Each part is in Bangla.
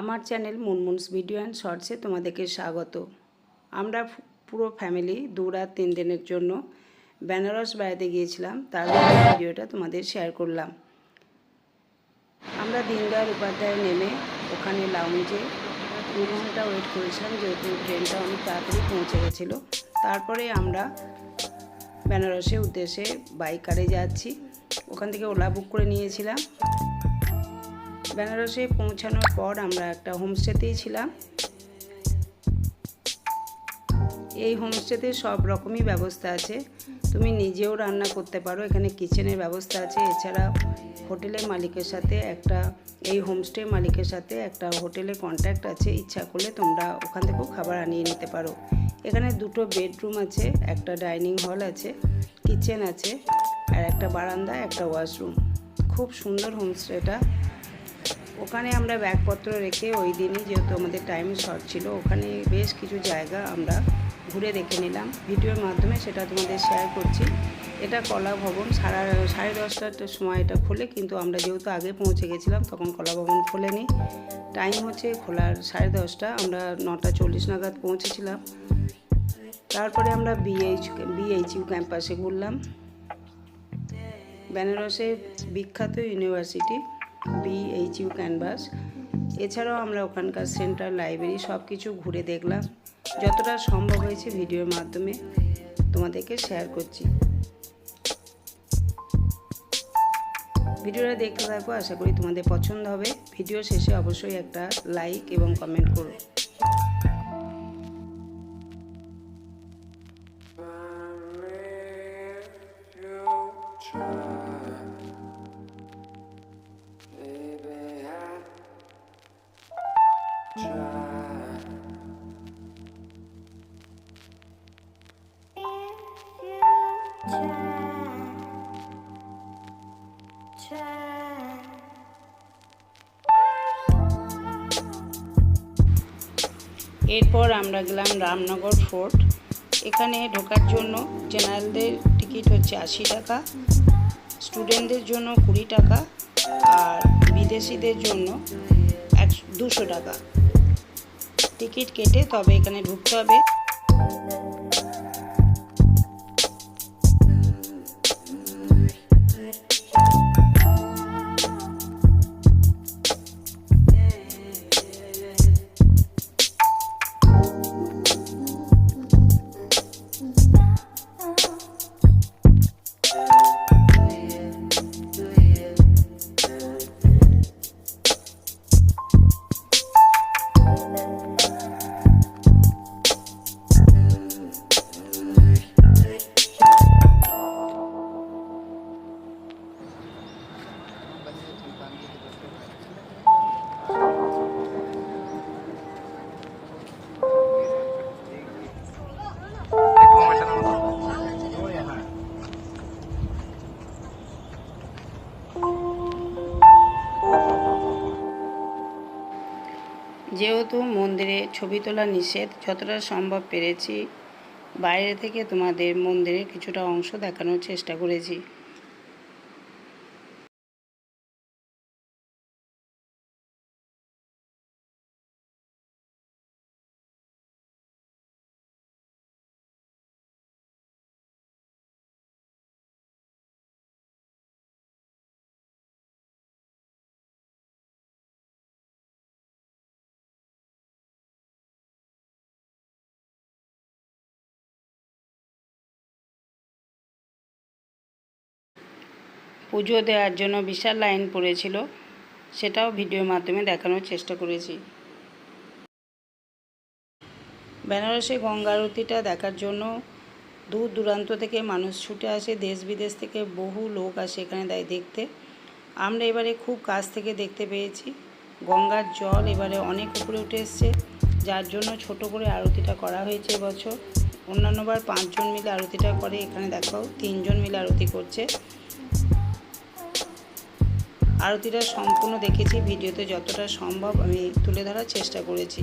আমার চ্যানেল মুনমুনস ভিডিও অ্যান্ড শর্টসে তোমাদেরকে স্বাগত। আমরা পুরো ফ্যামিলি দু রাত তিন দিনের জন্য বেনারস বেড়াতে গিয়েছিলাম, তার ভিডিওটা তোমাদের শেয়ার করলাম। আমরা দিনদয়াল উপাধ্যায় নেমে ওখানে লাউঞ্জে দু ঘণ্টা ওয়েট করেছিলাম, যেহেতু ট্রেনটা অনেক তাড়াতাড়ি পৌঁছে গেছিল। তারপরে আমরা বেনারসের উদ্দেশ্যে বাইকারে যাচ্ছি। ওখান থেকে ওলা বুক করে নিয়েছিলাম। বেনারসে পৌঁছানোর পর আমরা একটা হোমস্টেতেই ছিলাম। এই হোমস্টেতে সব রকমই ব্যবস্থা আছে। তুমি নিজেও রান্না করতে পারো, এখানে কিচেনের ব্যবস্থা আছে। এছাড়া হোটেলের মালিকের সাথে একটা, এই হোমস্টে মালিকের সাথে একটা হোটেলে কন্ট্যাক্ট আছে। ইচ্ছা করলে তোমরা ওখান থেকেও খাবার আনিয়ে নিতে পারো। এখানে দুটো বেডরুম আছে, একটা ডাইনিং হল আছে কিচেন আছে, আর একটা বারান্দা, একটা ওয়াশরুম খুব সুন্দর হোমস্টেটা। ওখানে আমরা ব্যাগপত্র রেখে ওই দিনই যেহেতু আমাদের টাইম শর্ট ছিল, ওখানে বেশ কিছু জায়গা আমরা ঘুরে দেখে নিলাম। ভিডিওর মাধ্যমে সেটা তোমাদের শেয়ার করছি। এটা কলা ভবন, সারা, সাড়ে দশটার সময় এটা খোলে, কিন্তু আমরা যেহেতু আগে পৌঁছে গেছিলাম, তখন কলা ভবন খোলেনি। টাইম হচ্ছে খোলার সাড়ে দশটা, আমরা নটা চল্লিশ নাগাদ পৌঁছেছিলাম। তারপরে আমরা বিএইচ বিএইচইউ ক্যাম্পাসে ঘুরলাম। বেনারসের বিখ্যাত ইউনিভার্সিটি বিএইচইউ ক্যানভাস। এছাড়াও আমরা ওখানকার সেন্টার লাইব্রেরি সব কিছু ঘুরে দেখলাম। যতটা সম্ভব হয়েছে ভিডিওর মাধ্যমে তোমাদেরকে শেয়ার করছি। ভিডিওটা দেখতে থাকো, আশা করি তোমাদের পছন্দ হবে। ভিডিও শেষে অবশ্যই একটা লাইক এবং কমেন্ট করো। এরপর আমরা গেলাম রামনগর ফোর্ট। এখানে ঢোকার জন্য জেনারেলদের টিকিট হচ্ছে আশি টাকা, স্টুডেন্টদের জন্য কুড়ি টাকা, আর বিদেশিদের জন্য একশো দুশো টাকা। টিকিট কেটে তবে এখানে ঢুকতে হবে। যেহেতু মন্দিরে ছবি তোলা নিষেধ, যতটা সম্ভব পেরেছি। বাইরে থেকে তোমাদের মন্দিরের কিছুটা অংশ দেখানোর চেষ্টা করেছি। পুজো দেওয়ার জন্য বিশাল লাইন পড়েছিল, সেটাও ভিডিওর মাধ্যমে দেখানোর চেষ্টা করেছি। বেনারসে গঙ্গা আরতিটা দেখার জন্য দূর দূরান্ত থেকে মানুষ ছুটে আসে, দেশ বিদেশ থেকে বহু লোক আসে এখানে দেয় দেখতে। আমরা এবারে খুব কাছ থেকে দেখতে পেয়েছি, গঙ্গার জল এবারে অনেক উপরে উঠে এসছে, যার জন্য ছোট করে আরতিটা করা হয়েছে এবছর। অন্যান্যবার পাঁচজন মিলে আরতিটা করে, এখানে দেখাও, তিনজন মিলে আরতি করছে। আরতিটা সম্পূর্ণ দেখেছি ভিডিওতে যতটা সম্ভব আমি তুলে ধরার চেষ্টা করেছি।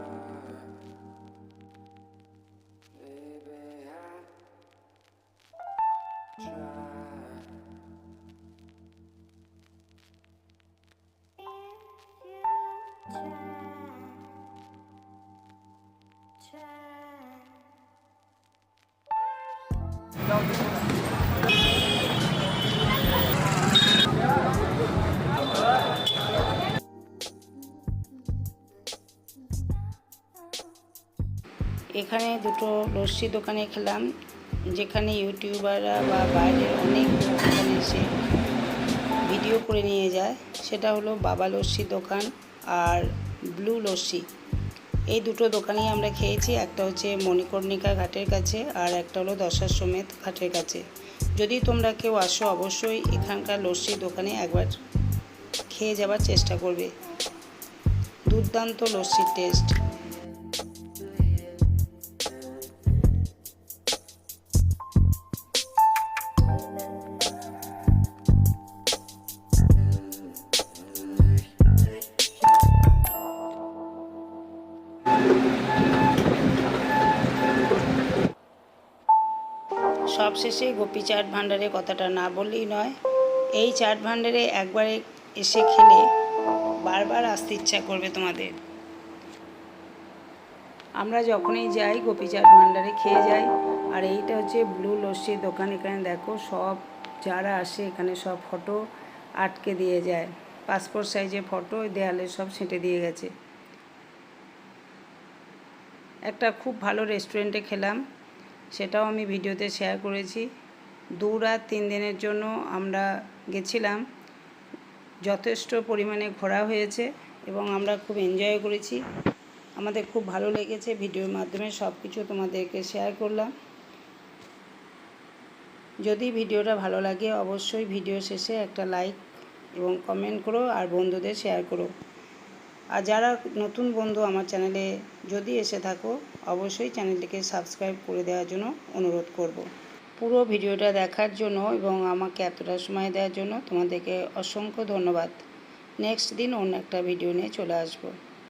এখানে দুটো লস্যি দোকানে খেলাম, যেখানে ইউটিউবাররা বা বাইরের অনেক এসে ভিডিও করে নিয়ে যায়। সেটা হলো বাবা লস্যি দোকান আর ব্লু লস্যি। এই দুটো দোকানেই আমরা খেয়েছি। একটা হচ্ছে মণিকর্ণিকা ঘাটের কাছে আর একটা হলো দশার সমেত ঘাটের কাছে। যদি তোমরা কেউ আসো, অবশ্যই এখানকার লস্যির দোকানে একবার খেয়ে যাবার চেষ্টা করবে। দুর্দান্ত লস্যির টেস্ট সবশেষে গোপী চাট ভাণ্ডারের কথাটা না বললেই নয়, এই চাট ভাণ্ডারে একবারে এসে খেলে বারবার আসতে ইচ্ছা করবে তোমাদের। আমরা যখনই যাই, গোপী চাট ভাণ্ডারে খেয়ে যাই, আর এইটা হচ্ছে ব্লু লস্যির দোকান। এখানে দেখো সব যারা আসে, এখানে সব ফটো আটকে দিয়ে যায়। পাসপোর্ট সাইজের ফটো দেয়ালে সব ছেঁটে দিয়ে গেছে। একটা খুব ভালো রেস্টুরেন্টে খেলাম। সেটাও আমি ভিডিওতে শেয়ার করেছি। দু রাত তিন দিনের জন্য আমরা গেছিলাম। যথেষ্ট পরিমাণে ঘোরা হয়েছে এবং আমরা খুব এনজয় করেছি। আমাদের খুব ভালো লেগেছে ভিডিওর মাধ্যমে সব কিছু তোমাদেরকে শেয়ার করলাম। যদি ভিডিওটা ভালো লাগে অবশ্যই ভিডিও শেষে একটা লাইক এবং কমেন্ট করো আর বন্ধুদের শেয়ার করো। আর যারা নতুন বন্ধু আমার চ্যানেলে যদি এসে থাকো, অবশ্যই চ্যানেলটিকে সাবস্ক্রাইব করে দেওয়ার জন্য অনুরোধ করব। পুরো ভিডিওটা দেখার জন্য এবং আমাকে এতটা সময় দেওয়ার জন্য তোমাদেরকে অসংখ্য ধন্যবাদ নেক্সট দিন অন্য একটা ভিডিও নিয়ে চলে আসব